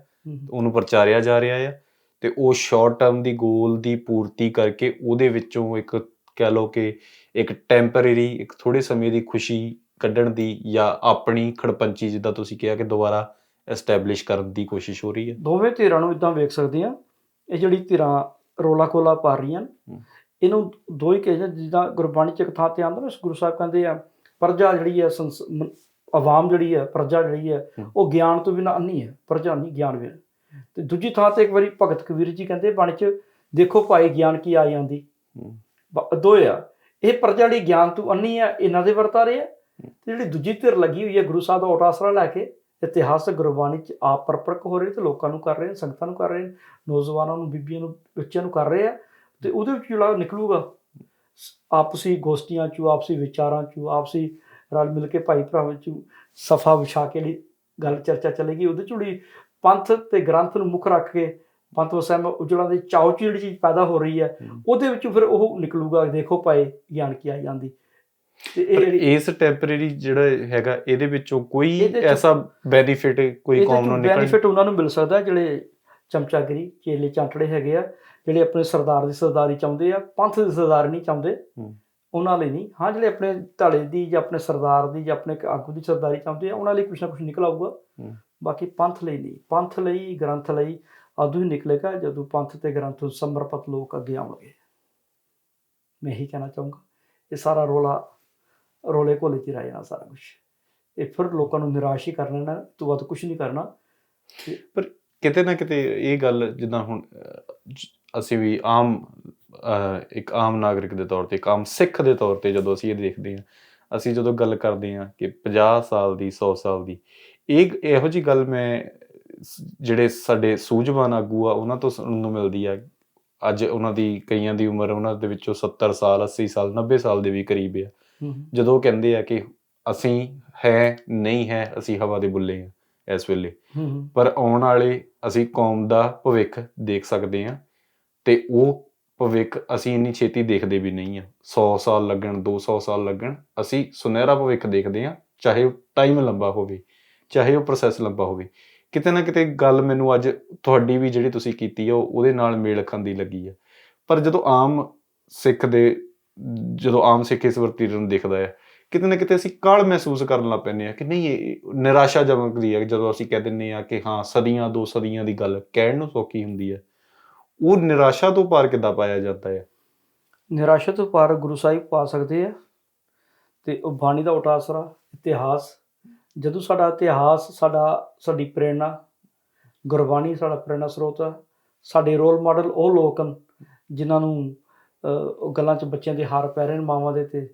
B: ਉਹਨੂੰ ਪ੍ਰਚਾਰਿਆ ਜਾ ਰਿਹਾ ਹੈ ਤੇ ਉਹ ਸ਼ਾਰਟ ਟਰਮ ਦੀ ਗੋਲ ਦੀ ਪੂਰਤੀ ਕਰਕੇ ਉਹਦੇ ਵਿੱਚੋਂ ਇੱਕ ਕਹਿ ਲਓ ਕਿ ਇੱਕ ਟੈਂਪਰੇਰੀ ਇੱਕ ਥੋੜੇ ਸਮੇਂ ਦੀ ਖੁਸ਼ੀ ਕੱਢਣ ਦੀ ਜਾਂ ਆਪਣੀ ਖੜਪੰਚੀ ਜਿੱਦਾਂ ਤੁਸੀਂ ਕਿਹਾ ਕਿ ਦੁਬਾਰਾ ਐਸਟੈਬਲਿਸ਼ ਕਰਨ ਦੀ ਕੋਸ਼ਿਸ਼ ਹੋ ਰਹੀ ਹੈ।
A: ਦੋਵੇਂ ਧਿਰਾਂ ਨੂੰ ਇਦਾਂ ਵੇਖ ਸਕਦੇ ਆ ਇਹ ਜਿਹੜੀ ਧਿਰਾਂ ਰੋਲਾ ਕੋਲਾ ਪਾ ਰਹੀਆਂ। ਇਹਨੂੰ ਦੋ ਹੀ ਕਹਿੰਦੇ ਜਿੱਦਾਂ ਗੁਰਬਾਣੀ ਚ ਇੱਕ ਥਾਂ ਤੇ ਆਂਦਾ ਨਾ ਗੁਰੂ ਸਾਹਿਬ ਕਹਿੰਦੇ ਆ ਪ੍ਰਜਾ ਜਿਹੜੀ ਮ- ਆਵਾਮ ਜਿਹੜੀ ਹੈ ਪ੍ਰਜਾ ਜਿਹੜੀ ਹੈ
B: ਹੂੰ।
A: ਉਹ ਗਿਆਨ ਤੋਂ ਬਿਨਾਂ ਅੰਨੀ ਹੈ ਪ੍ਰਜਾ ਨਹੀਂ ਗਿਆਨ ਬਿਨਾਂ। ਤੇ ਦੂਜੀ ਥਾਂ ਤੇ ਇੱਕ ਵਾਰੀ ਭਗਤ ਕਬੀਰ ਜੀ ਕਹਿੰਦੇ ਬਾਣੀ ਚ ਦੇਖੋ ਭਾਈ ਗਿਆਨ ਕੀ ਆ ਜਾਂਦੀ।
B: ਹੂੰ।
A: ਬ- ਦੋ ਆ। ਇਹ ਪ੍ਰਜਾ ਜਿਹੜੀ ਗਿਆਨ ਤੋਂ ਅੰਨੀ ਆ ਇਹਨਾਂ ਦੇ ਵਰਤਾਰੇ ਆ ਤੇ ਜਿਹੜੀ ਦੂਜੀ ਧਿਰ ਲੱਗੀ ਹੋਈ ਹੈ ਗੁਰੂ ਸਾਹਿਬ ਦਾ ਓਟ ਆਸਰਾ ਲੈ ਕੇ ਇਤਿਹਾਸ ਗੁਰਬਾਣੀ ਚ ਆਪ ਪਰਪਰਕ ਹੋ ਰਹੇ ਤੇ ਲੋਕਾਂ ਨੂੰ ਕਰ ਰਹੇ ਨੇ ਸੰਗਤਾਂ ਨੂੰ ਕਰ ਰਹੇ ਨੇ ਨੌਜਵਾਨਾਂ ਨੂੰ ਬੀਬੀਆਂ ਨੂੰ ਬੱਚਿਆਂ ਨੂੰ ਕਰ ਰਹੇ ਆ। ਤੇ ਉਹਦੇ ਵਿੱਚ ਜਿਹੜਾ ਨਿਕਲੂਗਾ ਆਪਸੀ ਗੋਸ਼ਟੀਆਂ ਚ ਆਪਸੀ ਵਿਚਾਰਾਂ ਚ ਆਪਸੀ ਰਲ ਮਿਲ ਕੇ ਭਾਈ ਭਰਾਵਾਂ ਚ ਸਫਾ ਵਿਛਾ ਕੇ ਲਈ ਗੱਲ ਚਰਚਾ ਚੱਲੇਗੀ ਉਹਦੇ ਚ ਜਿਹੜੀ ਪੰਥ ਤੇ ਗ੍ਰੰਥ ਨੂੰ ਮੁੱਖ ਰੱਖ ਕੇ ਪੰਥ ਵਸੈਮ ਉਜੜਾਂ ਦੀ ਚਾਉ ਚ ਜਿਹੜੀ ਚੀਜ਼ ਪੈਦਾ ਹੋ ਰਹੀ ਹੈ। ਉਹਦੇ ਵਿੱਚ ਫਿਰ ਉਹ ਨਿਕਲੂਗਾ ਦੇਖੋ ਭਾਈ ਗਿਆਨ ਕੀ ਆ ਜਾਂਦੀ
B: ਇਸ ਟੈਂਪਰੇਰੀ ਜਿਹੜਾ ਹੈਗਾ ਇਹਦੇ ਵਿੱਚੋਂ ਕੋਈ ਐਸਾ ਬੈਨੀਫਿਟ ਕੋਈ ਕੌਮ ਨੂੰ ਨਿਕਲ
A: ਬੈਨੀਫਿਟ ਉਹਨਾਂ ਨੂੰ ਮਿਲ ਸਕਦਾ ਜਿਹੜੇ ਚਮਚਾਗਰੀ ਚੇਲੇ ਚਾਂਟੜੇ ਹੈਗੇ ਆ ਜਿਹੜੇ ਆਪਣੇ ਸਰਦਾਰ ਦੀ ਸਰਦਾਰੀ ਚਾਹੁੰਦੇ ਆ ਪੰਥ ਦੀ ਸਰਦਾਰੀ ਨਹੀਂ ਚਾਹੁੰਦੇ। ਉਹਨਾਂ ਲਈ ਨਹੀਂ। ਹਾਂ ਜਿਹੜੇ ਆਪਣੇ ਧੜੇ ਦੀ ਜਾਂ ਆਪਣੇ ਸਰਦਾਰ ਦੀ ਜਾਂ ਆਪਣੇ ਆਗੂ ਦੀ ਸਰਦਾਰੀ ਚਾਹੁੰਦੇ ਆ ਉਹਨਾਂ ਲਈ ਕੁਛ ਨਾ ਕੁਛ ਨਿਕਲ ਆਊਗਾ। ਬਾਕੀ ਪੰਥ ਲਈ ਨਹੀਂ। ਪੰਥ ਲਈ ਗ੍ਰੰਥ ਲਈ ਆਦੂ ਹੀ ਨਿਕਲੇਗਾ ਜਦੋਂ ਪੰਥ ਤੇ ਗ੍ਰੰਥ ਨੂੰ ਸਮਰਪਿਤ ਲੋਕ ਅੱਗੇ ਆਉਣਗੇ। ਮੈਂ ਇਹੀ ਕਹਿਣਾ ਚਾਹੂੰਗਾ ਇਹ ਸਾਰਾ ਰੋਲਾ ਰੋਲੇ ਘੋਲੇ ਚ ਰਹਿ ਜਾਣਾ ਸਾਰਾ ਕੁਝ ਇਹ ਫਿਰ ਲੋਕਾਂ ਨੂੰ ਨਿਰਾਸ਼ ਹੀ ਕਰਨਾ ਨਾ ਤੋਂ ਵੱਧ ਕੁਝ ਨਹੀਂ ਕਰਨਾ।
B: ਕਿਤੇ ਨਾ ਕਿਤੇ ਇਹ ਗੱਲ ਜਿੱਦਾਂ ਹੁਣ ਅਸੀਂ ਵੀ ਆਮ ਇੱਕ ਆਮ ਨਾਗਰਿਕ ਦੇ ਤੌਰ ਤੇ ਇੱਕ ਆਮ ਸਿੱਖ ਦੇ ਤੌਰ ਤੇ ਜਦੋਂ ਅਸੀਂ ਇਹ ਦੇਖਦੇ ਹਾਂ ਅਸੀਂ ਜਦੋਂ ਗੱਲ ਕਰਦੇ ਹਾਂ ਕਿ 50 ਸਾਲ ਦੀ 100 ਸਾਲ ਦੀ ਇਹ ਇਹੋ ਜੀ ਗੱਲ ਮੈਂ ਜਿਹੜੇ ਸਾਡੇ ਸੂਝਵਾਨ ਆਗੂ ਆ ਉਹਨਾਂ ਤੋਂ ਸੁਣਨ ਨੂੰ ਮਿਲਦੀ ਆ। ਅੱਜ ਉਹਨਾਂ ਦੀ ਕਈਆਂ ਦੀ ਉਮਰ ਉਹਨਾਂ ਦੇ ਵਿੱਚੋਂ 70 ਸਾਲ 80 ਸਾਲ 90 ਸਾਲ ਦੇ ਵੀ ਕਰੀਬ ਆ। ਜਦੋਂ ਉਹ ਕਹਿੰਦੇ ਆ ਕਿ ਅਸੀਂ ਹੈ ਨਹੀਂ ਹੈ ਅਸੀਂ ਹਵਾ ਦੇ ਬੁੱਲੇ ਆ ਇਸ ਵੇਲੇ। ਪਰ ਆਉਣ ਵਾਲੇ ਅਸੀਂ ਕੌਮ ਦਾ ਭਵਿੱਖ ਦੇਖ ਸਕਦੇ ਹਾਂ। ਤੇ ਉਹ ਭਵਿੱਖ ਅਸੀਂ ਇੰਨੀ ਛੇਤੀ ਦੇਖਦੇ ਵੀ ਨਹੀਂ ਆ। 100 ਸਾਲ ਲੱਗਣ 200 ਸਾਲ ਲੱਗਣ, ਅਸੀਂ ਸੁਨਹਿਰਾ ਭਵਿੱਖ ਦੇਖਦੇ ਹਾਂ, ਚਾਹੇ ਉਹ ਟਾਈਮ ਲੰਬਾ ਹੋਵੇ, ਚਾਹੇ ਉਹ ਪ੍ਰੋਸੈਸ ਲੰਬਾ ਹੋਵੇ। ਕਿਤੇ ਨਾ ਕਿਤੇ ਗੱਲ ਮੈਨੂੰ ਅੱਜ ਤੁਹਾਡੀ ਵੀ ਜਿਹੜੀ ਤੁਸੀਂ ਕੀਤੀ ਆ, ਉਹ- ਉਹਦੇ ਨਾਲ ਮੇਲ ਖਾਂਦੀ ਲੱਗੀ ਆ। ਪਰ ਜਦੋਂ ਆਮ ਸਿੱਖ ਦੇ, ਜਦੋਂ ਆਮ ਸਿੱਖ ਇਸ ਵਰਤੀ ਨੂੰ ਦੇਖਦਾ ਹੈ ਕਿਤੇ ਨਾ ਕਿਤੇ ਅਸੀਂ ਕਾਲ ਮਹਿਸੂਸ ਕਰਨ ਲੱਗ ਪੈਂਦੇ ਆ ਕਿ ਨਹੀਂ, ਇਹ ਨਿਰਾਸ਼ਾ ਦੀ ਹੈ ਜਦੋਂ ਅਸੀਂ ਕਹਿ ਦਿੰਨੇ ਆ ਕਿ ਹਾਂ, ਸਦੀਆਂ, ਦੋ ਸਦੀਆਂ ਦੀ ਗੱਲ ਕਹਿਣ ਨੂੰ ਸੌਖੀ ਹੁੰਦੀ ਹੈ ਉਹ ਨਿਰਾਸ਼ਾ ਤੋਂ ਪਾਰ ਕਿੱਦਾਂ ਪਾਇਆ ਜਾਂਦਾ ਹੈ?
A: ਨਿਰਾਸ਼ਾ ਤੋਂ ਪਾਰ ਗੁਰੂ ਸਾਹਿਬ ਪਾ ਸਕਦੇ ਆ ਤੇ ਉਹ ਬਾਣੀ ਦਾ ਉਟਾਸਰਾ, ਇਤਿਹਾਸ, ਜਦੋਂ ਸਾਡਾ ਇਤਿਹਾਸ, ਸਾਡਾ, ਸਾਡੀ ਪ੍ਰੇਰਣਾ, ਗੁਰਬਾਣੀ ਸਾਡਾ ਪ੍ਰੇਰਣਾ ਸਰੋਤ ਆ, ਸਾਡੇ ਰੋਲ ਮਾਡਲ ਉਹ ਲੋਕ ਹਨ ਜਿਨ੍ਹਾਂ ਨੂੰ ਉਹ ਗੱਲਾਂ 'ਚ ਬੱਚਿਆਂ ਦੇ ਹਾਰ ਪੈ ਰਹੇ ਨੇ, ਮਾਵਾਂ ਦੇ ਤੇ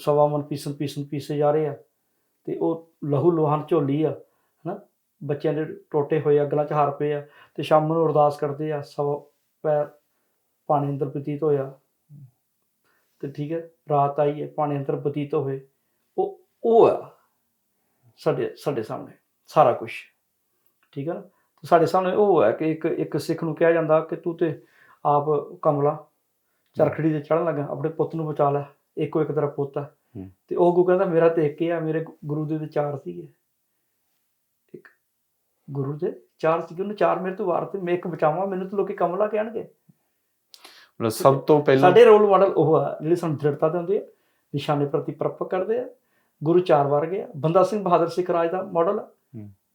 A: ਸਵਾ ਮਨ ਪੀਸਨ ਪੀਸਨ ਪੀਸੇ ਜਾ ਰਹੇ ਆ ਤੇ ਉਹ ਲਹੂ ਲੋਹਾਨ ਝੋਲੀ ਆ। ਬੱਚਿਆਂ ਦੇ ਟੋਟੇ ਹੋਏ ਆ ਗਲਾਂ 'ਚ ਹਾਰ ਪਏ ਆ ਤੇ ਸ਼ਾਮ ਨੂੰ ਅਰਦਾਸ ਕਰਦੇ ਆ ਸਵਾ ਪੈਰ ਪਾਣੀ ਅੰਦਰ ਬਤੀਤ ਹੋਇਆ। ਤੇ ਠੀਕ ਹੈ ਰਾਤ ਆਈ ਹੈ ਪਾਣੀ ਅੰਦਰ ਬਤੀਤ ਹੋਏ। ਉਹ ਉਹ ਆ ਸਾਡੇ ਸਾਡੇ ਸਾਹਮਣੇ ਸਾਰਾ ਕੁਝ ਠੀਕ ਹੈ ਨਾ? ਤੇ ਸਾਡੇ ਸਾਹਮਣੇ ਉਹ ਹੈ ਕਿ ਇੱਕ ਇੱਕ ਸਿੱਖ ਨੂੰ ਕਿਹਾ ਜਾਂਦਾ ਕਿ ਤੂੰ ਤੇ ਆਪ ਕਮਲਾ ਚਰਖੜੀ ਤੇ ਚੜਨ ਲੱਗਾ ਆਪਣੇ ਪੁੱਤ ਨੂੰ ਬਚਾ ਲੈ ਇੱਕੋ ਇੱਕ ਤੇਰਾ ਪੁੱਤ ਹੈ। ਤੇ ਉਹ ਗੁਰੂ ਕਹਿੰਦਾ ਮੇਰਾ ਤੇ ਇੱਕ ਹੀ ਆ ਮੇਰੇ ਗੁਰੂ ਦੇ ਤੇ ਚਾਰ ਸੀਗੇ ਗੁਰੂ ਦੇ ਚਾਰ ਸੀਗੇ ਉਹਨੇ ਚਾਰ ਮੇਰੇ ਤੋਂ ਵਾਰ ਤੇ ਮੈਂ ਇੱਕ ਬਚਾਵਾਂ ਮੈਨੂੰ ਤਾਂ ਲੋਕੀ ਕਮਲਾ ਕਹਿਣਗੇ
B: ਮਤਲਬ ਸਭ ਤੋਂ ਪਹਿਲਾਂ
A: ਸਾਡੇ ਰੋਲ ਮਾਡਲ ਉਹ ਆ ਜਿਹੜੇ ਸਾਨੂੰ ਦ੍ਰਿੜਤਾ ਦਿੰਦੇ ਆ ਨਿਸ਼ਾਨੇ ਪ੍ਰਤੀ ਪ੍ਰਪਕ ਕਰਦੇ ਆ ਗੁਰੂ ਚਾਰ ਵਾਰ ਗਿਆ ਬੰਦਾ ਸਿੰਘ ਬਹਾਦਰ ਸਿੱਖ ਰਾਜ ਦਾ ਮਾਡਲ ਆ।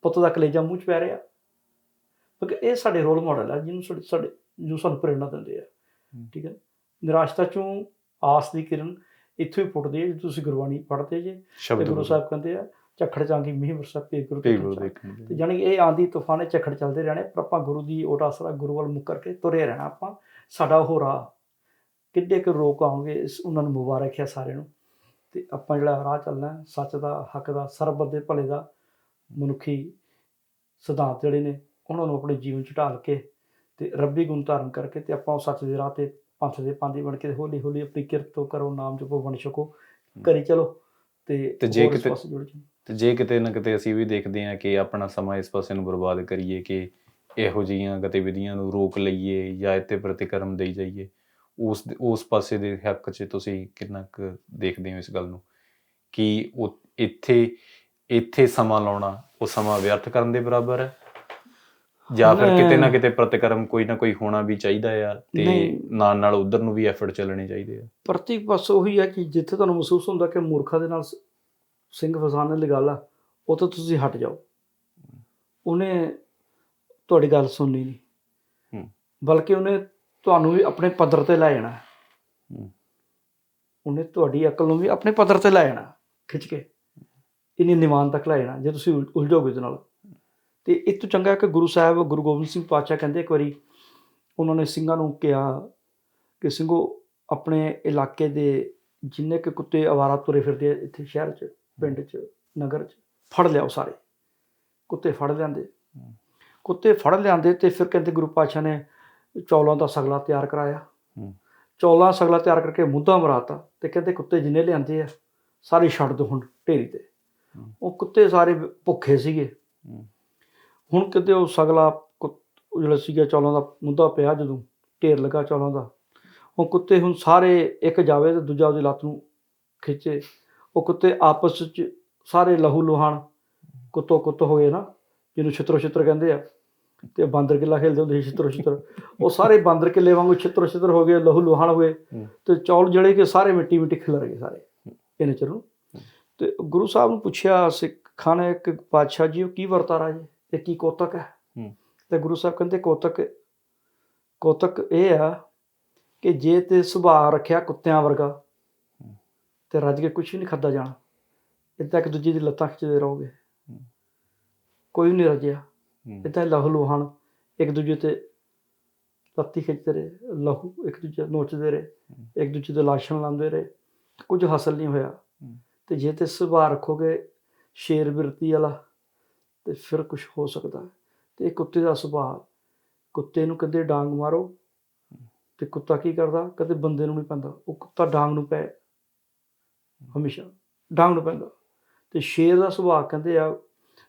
A: ਪੁੱਤ ਦਾ ਕਲੇਜਾ ਮੂੰਹ ਚ ਪੈ ਰਿਹਾ। ਕਿਉਂਕਿ ਇਹ ਸਾਡੇ ਰੋਲ ਮਾਡਲ ਆ ਜਿਹਨੂੰ ਸਾਡੇ ਸਾਡੇ ਜੋ ਸਾਨੂੰ ਪ੍ਰੇਰਣਾ ਦਿੰਦੇ ਆ। ਠੀਕ ਹੈ ਨਿਰਾਸ਼ਤਾ ਚੋਂ ਆਸ ਦੀ ਕਿਰਨ ਇੱਥੋਂ ਹੀ ਫੁੱਟਦੀ ਹੈ ਜੇ ਤੁਸੀਂ ਗੁਰਬਾਣੀ ਪੜ੍ਹਦੇ ਜੇ ਤੇ ਗੁਰੂ ਸਾਹਿਬ ਕਹਿੰਦੇ ਆ ਝੱਖੜ ਚਾਂਗੀ ਮੀਂਹ ਵਰਸਾ ਪੇ ਗੁਰੂ।
B: ਦੇਖਣ
A: ਤੇ ਕਿ ਇਹ ਆਂਦੀ ਤੂਫਾਨੇ ਝੱਖੜ ਚੱਲਦੇ ਰਹਿਣੇ ਪਰ ਆਪਾਂ ਗੁਰੂ ਦੀ ਓਟ ਆਸਰਾ ਗੁਰੂ ਵੱਲ ਮੁੱਕਰ ਕੇ ਤੁਰੇ ਰਹਿਣਾ ਆਪਾਂ ਸਾਡਾ ਉਹ ਰਾਹ ਕਿੱਡੇ ਕੁ ਰੋਕ ਆਉਣਗੇ ਇਸ ਉਹਨਾਂ ਨੂੰ ਮੁਬਾਰਕ ਹੈ ਸਾਰਿਆਂ ਨੂੰ ਤੇ ਆਪਾਂ ਜਿਹੜਾ ਰਾਹ ਚੱਲਣਾ ਸੱਚ ਦਾ ਹੱਕ ਦਾ ਸਰਬਤ ਦੇ ਭਲੇ ਦਾ ਮਨੁੱਖੀ ਸਿਧਾਂਤ ਜਿਹੜੇ ਨੇ ਉਹਨਾਂ ਨੂੰ ਆਪਣੇ ਜੀਵਨ ਚ ਢਾਲ ਕੇ ਤੇ ਰੱਬੀ ਗੁਣ ਧਾਰਨ ਕਰਕੇ ਤੇ ਆਪਾਂ ਉਹ ਸੱਚ ਦੇ ਰਾਹ ਤੇ ਪੰਥ ਦੇ ਪਾਂਦੀ ਬਣ ਕੇ ਹੌਲੀ ਹੌਲੀ ਆਪਣੀ ਕਿਰਤ ਤੋਂ ਕਰੋ ਨਾਮ ਜਪੋ ਬਣ ਸਕੋ ਕਰੀ ਚਲੋ ਤੇ
B: ਤੇ ਜੇ ਕਿਤੇ-। ਤੇ ਜੇ ਕਿਤੇ ਨਾ ਕਿਤੇ ਅਸੀਂ ਵੀ ਦੇਖਦੇ ਹਾਂ ਕਿ ਆਪਣਾ ਸਮਾਂ ਇਸ ਪਾਸੇ ਨੂੰ ਬਰਬਾਦ ਕਰੀਏ ਕਿ ਇਹੋ ਜਿਹੀਆਂ ਗਤੀਵਿਧੀਆਂ ਨੂੰ ਰੋਕ ਲਈਏ ਜਾਂ ਇੱਥੇ ਪ੍ਰਤੀਕਰਮ ਦੇਈ ਜਾਈਏ ਉਸ ਉਸ ਪਾਸੇ ਦੇ ਹੱਕ 'ਚ ਤੁਸੀਂ ਕਿੰਨਾ ਕੁ ਦੇਖਦੇ ਹੋ ਇਸ ਗੱਲ ਨੂੰ? ਕਿ ਉਹ ਇੱਥੇ ਇੱਥੇ ਸਮਾਂ ਲਾਉਣਾ ਉਹ ਸਮਾਂ ਵਿਅਰਥ ਕਰਨ ਦੇ ਬਰਾਬਰ ਹੈ? ਜਾਂ ਫਿਰ ਕਿਤੇ ਨਾ ਕਿਤੇ ਪ੍ਰਤੀਕਰਮ ਕੋਈ ਨਾ ਕੋਈ ਹੋਣਾ ਵੀ ਚਾਹੀਦਾ ਆ ਤੇ। ਨਾਲ ਨਾਲ ਉਧਰ ਨੂੰ ਵੀ ਐਫਰਟ ਚੱਲਣੇ ਚਾਹੀਦੇ ਆ?
A: ਪ੍ਰਤੀ ਬਸ ਉਹੀ ਹੈ ਕਿ ਜਿੱਥੇ ਤੁਹਾਨੂੰ ਮਹਿਸੂਸ ਹੁੰਦਾ ਕਿ ਮੂਰਖਾ ਦੇ ਨਾਲ ਸਿੰਘ ਫਸਾਣੇ ਦੀ ਗੱਲ ਆ ਉਹ ਤੋਂ ਤੁਸੀਂ ਹਟ ਜਾਓ। ਉਹਨੇ ਤੁਹਾਡੀ ਗੱਲ ਸੁਣਨੀ ਨਹੀਂ। ਬਲਕਿ ਉਹਨੇ ਤੁਹਾਨੂੰ ਵੀ ਆਪਣੇ ਪੱਧਰ ਤੇ ਲੈ ਜਾਣਾ।
B: ਹੂੰ।
A: ਉਹਨੇ ਤੁਹਾਡੀ ਅਕਲ ਨੂੰ ਵੀ ਆਪਣੇ ਪੱਧਰ ਤੇ ਲੈ ਜਾਣਾ ਖਿੱਚ ਕੇ। ਇੰਨੀ ਨਿਮਾਨ ਤੱਕ ਲੈ ਜਾਣਾ ਜੇ ਤੁਸੀਂ ਉਲ- ਉਲਝੋਗੇ ਉਹਦੇ ਨਾਲ। ਤੇ ਇਹ ਤੋਂ ਚੰਗਾ ਕਿ ਗੁਰੂ ਸਾਹਿਬ ਗੁਰੂ ਗੋਬਿੰਦ ਸਿੰਘ ਪਾਤਸ਼ਾਹ ਕਹਿੰਦੇ ਇੱਕ ਵਾਰੀ ਉਹਨਾਂ ਨੇ ਸਿੰਘਾਂ ਨੂੰ ਕਿਹਾ ਕਿ ਸਿੰਘੋ ਆਪਣੇ ਇਲਾਕੇ ਦੇ ਜਿੰਨੇ ਕੁ ਕੁੱਤੇ ਆਵਾਰਾ ਤੁਰੇ ਫਿਰਦੇ ਇੱਥੇ ਸ਼ਹਿਰ 'ਚ ਪਿੰਡ 'ਚ, ਨਗਰ 'ਚ, ਫੜ ਲਿਆਓ ਸਾਰੇ। ਕੁੱਤੇ ਫੜ ਲਿਆਂਦੇ। ਕੁੱਤੇ ਫੜ ਲਿਆਂਦੇ ਤੇ ਫਿਰ ਕਹਿੰਦੇ ਗੁਰੂ ਪਾਤਸ਼ਾਹ ਨੇ ਚੌਲਾਂ ਦਾ ਸਗਲਾ ਤਿਆਰ ਕਰਾਇਆ।
B: ਹੂੰ।
A: ਚੌਲਾਂ ਸਗਲਾ ਤਿਆਰ ਕਰਕੇ ਮੁੱਦਾ ਮਰਾਤਾ ਤੇ ਕਹਿੰਦੇ ਕੁੱਤੇ ਜਿੰਨੇ ਲਿਆਂਦੇ ਆ, ਸਾਰੇ ਛੱਡ ਦੋ ਹੁਣ ਢੇਰੀ ਤੇ। ਉਹ ਕੁੱਤੇ ਸਾਰੇ ਭੁੱਖੇ ਸੀਗੇ। ਹੁਣ ਕਿਤੇ ਉਹ ਸਗਲਾ ਕੁ- ਉਹ ਜਿਹੜਾ ਸੀਗਾ ਚੌਲਾਂ ਦਾ ਮੁੱਦਾ ਪਿਆ ਜਦੋਂ, ਢੇਰ ਲੱਗਾ ਚੌਲਾਂ ਦਾ। ਉਹ ਕੁੱਤੇ ਹੁਣ ਸਾਰੇ ਇੱਕ ਜਾਵੇ ਤੇ ਦੂਜਾ ਉਹਦੀ ਲੱਤ ਨੂੰ ਖਿੱਚੇ। ਉਹ ਕੁੱਤੇ ਆਪਸ ਵਿੱਚ ਸਾਰੇ ਲਹੂ ਲੁਹਾਨ ਕੁੱਤੋ ਕੁੱਤ ਹੋਏ ਨਾ ਜਿਹਨੂੰ ਛਿੱਤਰੋ ਛਿੱਤਰ ਕਹਿੰਦੇ ਆ ਤੇ ਬਾਂਦਰ ਕਿੱਲਾ ਖੇਲਦੇ ਹੁੰਦੇ ਸੀ ਛਿੱਤਰੋ ਛਿੱਤਰ ਉਹ ਸਾਰੇ ਬਾਂਦਰ ਕਿੱਲੇ ਵਾਂਗੂ ਛਿੱਤਰੋ ਛਿੱਤਰ ਹੋ ਗਏ ਲਹੂ ਲੁਹਾਨ ਹੋਏ। ਤੇ ਚੌਲ ਜਿਹੜੇ ਕਿ ਸਾਰੇ ਮਿੱਟੀ ਮਿੱਟੀ ਖਿਲਰ ਗਏ ਸਾਰੇ ਇਹਨੇ ਚਿਰ ਨੂੰ ਤੇ ਗੁਰੂ ਸਾਹਿਬ ਨੂੰ ਪੁੱਛਿਆ ਸਿੱਖਾਂ ਨੇ ਕਿ ਪਾਤਸ਼ਾਹ ਜੀ ਉਹ ਕੀ ਵਰਤਾਰਾ ਜੀ ਇਹ ਕੀ ਕੋਤਕ ਹੂੰ। ਤੇ ਗੁਰੂ ਸਾਹਿਬ ਕਹਿੰਦੇ ਕੋਤਕ ਕੋਤਕ ਇਹ ਆ ਕਿ ਜੇ ਤੇ ਸੁਭਾਅ ਰੱਖਿਆ ਕੁੱਤਿਆਂ ਵਰਗਾ ਤੇ ਰੱਜ ਕੇ ਕੁਝ ਨਹੀਂ ਖਾਦਾ ਜਾਣਾ। ਇਦਾਂ ਇੱਕ ਦੂਜੇ ਦੀ ਲੱਤਾਂ ਖਿੱਚਦੇ ਰਹੋਗੇ। ਕੋਈ ਨਹੀਂ ਰੱਜਿਆ।
B: ਹੂੰ।
A: ਇਦਾਂ ਲਹੂ ਲੁਹਾਨ ਇੱਕ ਦੂਜੇ ਤੇ ਲੱਤੀ ਖਿੱਚਦੇ ਰਹੇ, ਲਹੂ ਇੱਕ ਦੂਜੇ ਨੋਚਦੇ ਰਹੇ, ਇੱਕ ਦੂਜੇ ਦੇ ਲਾਸ਼ਣ ਲਾਉਂਦੇ ਰਹੇ, ਕੁਝ ਹਾਸਲ ਨਹੀਂ ਹੋਇਆ। ਤੇ ਜੇ ਤੇ ਸੁਭਾਅ ਰੱਖੋਗੇ, ਸ਼ੇਰ ਬਿਰਤੀ ਵਾਲਾ, ਤੇ ਫਿਰ ਕੁਝ ਹੋ ਸਕਦਾ ਤੇ ਇਹ ਕੁੱਤੇ ਦਾ ਸੁਭਾਅ, ਕੁੱਤੇ ਨੂੰ ਕਦੇ ਡਾਂਗ ਮਾਰੋ, ਤੇ ਕੁੱਤਾ ਕੀ ਕਰਦਾ, ਕਦੇ ਬੰਦੇ ਨੂੰ ਨਹੀਂ ਪੈਂਦਾ। ਉਹ ਕੁੱਤਾ ਡਾਂਗ ਨੂੰ ਪੈ ਹਮੇਸ਼ਾ ਡਾਂਗ ਨੂੰ ਪੈਂਦਾ। ਤੇ ਸ਼ੇਰ ਦਾ ਸੁਭਾਅ ਕਹਿੰਦੇ ਆ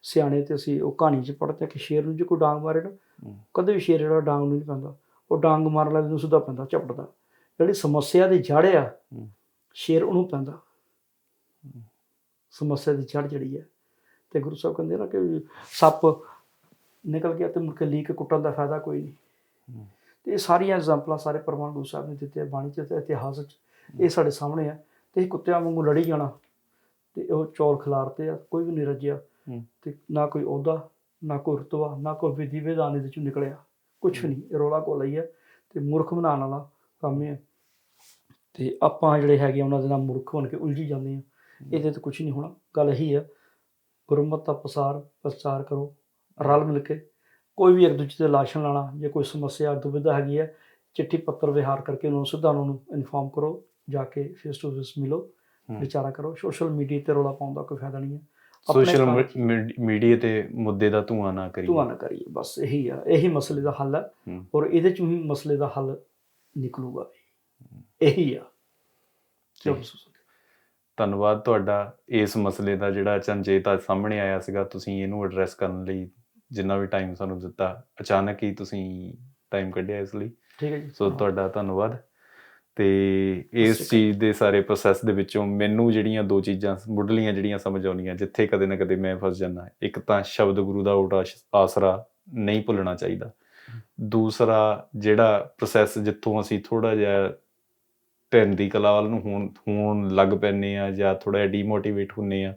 A: ਸਿਆਣੇ ਤੇ ਅਸੀਂ ਉਹ ਕਹਾਣੀ 'ਚ ਪੜ੍ਹਦੇ ਕਿ ਸ਼ੇਰ ਨੂੰ ਜੇ ਕੋਈ ਡਾਂਗ ਮਾਰੇ ਨਾ। ਕਦੇ ਵੀ ਸ਼ੇਰ ਜਿਹੜਾ ਡਾਂਗ ਨਹੀਂ ਪੈਂਦਾ। ਉਹ ਡਾਂਗ ਮਾਰਨ ਵਾਲੇ ਨੂੰ ਸਿੱਧਾ ਪੈਂਦਾ ਝਪਟਦਾ। ਜਿਹੜੀ ਸਮੱਸਿਆ ਦੀ ਜੜ ਆ। ਸ਼ੇਰ ਉਹਨੂੰ ਪੈਂਦਾ। ਸਮੱਸਿਆ ਦੀ ਜੜ ਜਿਹੜੀ ਹੈ ਤੇ ਗੁਰੂ ਸਾਹਿਬ ਕਹਿੰਦੇ ਨਾ ਕਿ ਸੱਪ ਨਿਕਲ ਗਿਆ ਤੇ ਮੁੜ ਕੇ ਲੀਕ ਕੁੱਟਣ ਦਾ ਫਾਇਦਾ ਕੋਈ ਨਹੀਂ। ਤੇ ਇਹ ਸਾਰੀਆਂ ਐਗਜ਼ਾਮਪਲਾਂ ਸਾਰੇ ਪ੍ਰਮਾਣ ਗੁਰੂ ਸਾਹਿਬ ਨੇ ਦਿੱਤੇ ਬਾਣੀ ਚ ਤੇ ਇਤਿਹਾਸ ਚ। ਇਹ ਸਾਡੇ ਸਾਹਮਣੇ ਆ। ਤੇ ਕੁੱਤਿਆਂ ਵਾਂਗੂ ਲੜੀ ਜਾਣਾ ਤੇ ਉਹ ਚੌਲ ਖਿਲਾਰਤੇ ਆ ਕੋਈ ਵੀ ਨਹੀਂ ਰੱਜਿਆ। ਤੇ ਨਾ ਕੋਈ ਅਹੁਦਾ ਨਾ ਕੋਈ ਰਤਬਾ ਨਾ ਕੋਈ ਵਿਧੀ ਵਿਧਾਨ ਇਹਦੇ ਚੋਂ ਨਿਕਲਿਆ। ਕੁਝ ਵੀ ਨਹੀਂ ਇਹ ਰੌਲਾ ਕੋਲਾ ਹੀ ਹੈ ਤੇ ਮੂਰਖ ਬਣਾਉਣ ਵਾਲਾ ਕੰਮ ਹੈ ਤੇ ਆਪਾਂ ਜਿਹੜੇ ਹੈਗੇ ਉਹਨਾਂ ਦੇ ਨਾਲ ਮੂਰਖ ਬਣ ਕੇ ਉਲਝੀ ਜਾਂਦੇ ਆ। ਇਹਦੇ ਤੇ ਕੁਝ ਨਹੀਂ ਹੋਣਾ ਗੱਲ ਇਹੀ ਹੈ ਗੁਰਮਤਿ ਦਾ ਪ੍ਰਸਾਰ ਪ੍ਰਚਾਰ ਕਰੋ ਰਲ ਮਿਲ ਕੇ। ਕੋਈ ਵੀ ਇੱਕ ਦੂਜੇ ਦੇ ਲਾਸ਼ਣ ਲਾਣਾ ਜੇ ਕੋਈ ਸਮੱਸਿਆ ਦੁਵਿਧਾ ਹੈਗੀ ਹੈ ਚਿੱਠੀ ਪੱਤਰ ਵਿਹਾਰ ਕਰਕੇ ਉਹਨਾਂ ਨੂੰ ਸਿੱਧਾ ਉਹਨਾਂ ਨੂੰ ਇਨਫਾਰਮ ਕਰੋ। ਜਾ ਕੇ ਫੇਸ ਟੂ ਫੇਸ ਮਿਲੋ। ਵਿਚਾਰਾ ਕਰੋ। ਸੋਸ਼ਲ ਮੀਡੀਆ ਤੇ ਰੌਲਾ ਪਾਉਣ ਦਾ ਕੋਈ ਫਾਇਦਾ ਨਹੀਂ ਹੈ।
B: ਸੋਸ਼ਲ ਮੀਡੀਆ ਤੇ ਮੁੱਦੇ ਦਾ ਧੂਆਂ ਨਾ ਕਰੀਏ।
A: ਧੂਆ ਨਾ ਕਰੀਏ ਬਸ ਇਹੀ ਆ ਇਹੀ ਮਸਲੇ ਦਾ ਹੱਲ ਹੈ। ਔਰ ਇਹਦੇ ਚੋਂ ਹੀ ਮਸਲੇ ਦਾ ਹੱਲ ਨਿਕਲੂਗਾ ਇਹੀ ਆ।
B: ਧੰਨਵਾਦ ਤੁਹਾਡਾ ਇਸ ਮਸਲੇ ਦਾ ਜਿਹੜਾ ਚੰਚੇਤ ਅੱਜ ਸਾਹਮਣੇ ਆਇਆ ਸੀਗਾ। ਤੁਸੀਂ ਇਹਨੂੰ ਐਡਰੈਸ ਕਰਨ ਲਈ ਜਿੰਨਾ ਵੀ ਟਾਈਮ ਸਾਨੂੰ ਦਿੱਤਾ। ਅਚਾਨਕ ਹੀ ਤੁਸੀਂ ਟਾਈਮ ਕੱਢਿਆ ਇਸ ਲਈ।
A: ਠੀਕ ਹੈ ਜੀ।
B: ਸੋ ਤੁਹਾਡਾ ਧੰਨਵਾਦ। ਤੇ ਇਸ। ਚੀਜ਼ ਦੇ ਸਾਰੇ ਪ੍ਰੋਸੈਸ ਦੇ ਵਿੱਚੋਂ ਮੈਨੂੰ ਜਿਹੜੀਆਂ ਦੋ ਚੀਜ਼ਾਂ ਮੁੱਢਲੀਆਂ ਜਿਹੜੀਆਂ ਸਮਝ ਆਉਂਦੀਆਂ ਜਿੱਥੇ ਕਦੇ ਨਾ ਕਦੇ ਮੈਂ ਫਸ ਜਾਂਦਾ। ਇੱਕ ਤਾਂ ਸ਼ਬਦ ਗੁਰੂ ਦਾ ਆਸ਼- ਆਸਰਾ ਨਹੀਂ ਭੁੱਲਣਾ ਚਾਹੀਦਾ। ਦੂਸਰਾ ਜਿਹੜਾ ਪ੍ਰੋਸੈਸ ਜਿੱਥੋਂ ਅਸੀਂ ਥੋੜਾ ਜਿਹਾ ਧਿਆਨ ਦੀ ਕਲਾ ਵੱਲ ਨੂੰ ਹੋਣ ਹੋਣ ਲੱਗ ਪੈਂਦੇ ਆ ਜਾਂ ਥੋੜਾ ਜਿਹਾ ਡੀਮੋਟੀਵੇਟ ਹੁੰਨੇ ਆ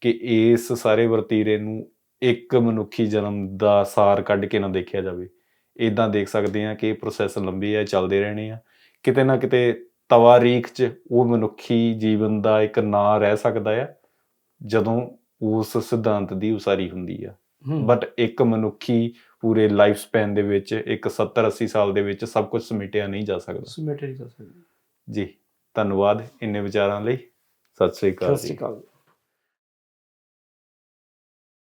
B: ਕਿ ਇਸ ਸਾਰੇ ਵਰਤੀਰੇ ਨੂੰ ਇੱਕ ਮਨੁੱਖੀ ਜਨਮ ਦਾ ਸਾਰ ਕੱਢ ਕੇ ਨਾ ਦੇਖਿਆ ਜਾਵੇ। ਇਦਾਂ ਦੇਖ ਸਕਦੇ ਆ ਕਿ ਇਹ ਪ੍ਰੋਸੈਸ ਲੰਬੀ ਹੈ ਚੱਲਦੇ ਰਹਿਣੇ ਆ ਕਿਤੇ ਨਾ ਕਿਤੇ ਤਵਾਰੀਖ 'ਚ ਉਹ ਮਨੁੱਖੀ ਜੀਵਨ ਦਾ ਇੱਕ ਨਾਂ ਰਹਿ ਸਕਦਾ ਆ ਜਦੋਂ ਉਸ ਸਿਧਾਂਤ ਦੀ ਉਸਾਰੀ ਹੁੰਦੀ ਆ। ਬਟ ਇੱਕ ਮਨੁੱਖੀ ਪੂਰੇ ਲਾਈਫ ਸਪੈਨ ਦੇ ਵਿੱਚ ਇੱਕ 70 80 ਸਾਲ ਦੇ ਵਿੱਚ ਸਭ ਕੁਝ ਸਮੇਟਿਆ ਨਹੀਂ ਜਾ ਸਕਦਾ।
A: ਸਮੇਟੇ ਨਹੀਂ ਕਰ ਸਕਦੇ।
B: ਜੀ ਧੰਨਵਾਦ। ਇੰਨੇ ਵਿਚਾਰਾਂ ਲਈ ਸਤਿ ਸ੍ਰੀ ਅਕਾਲ
A: ਸਤਿ
B: ਜੀ।
A: ਸ਼੍ਰੀ ਅਕਾਲ।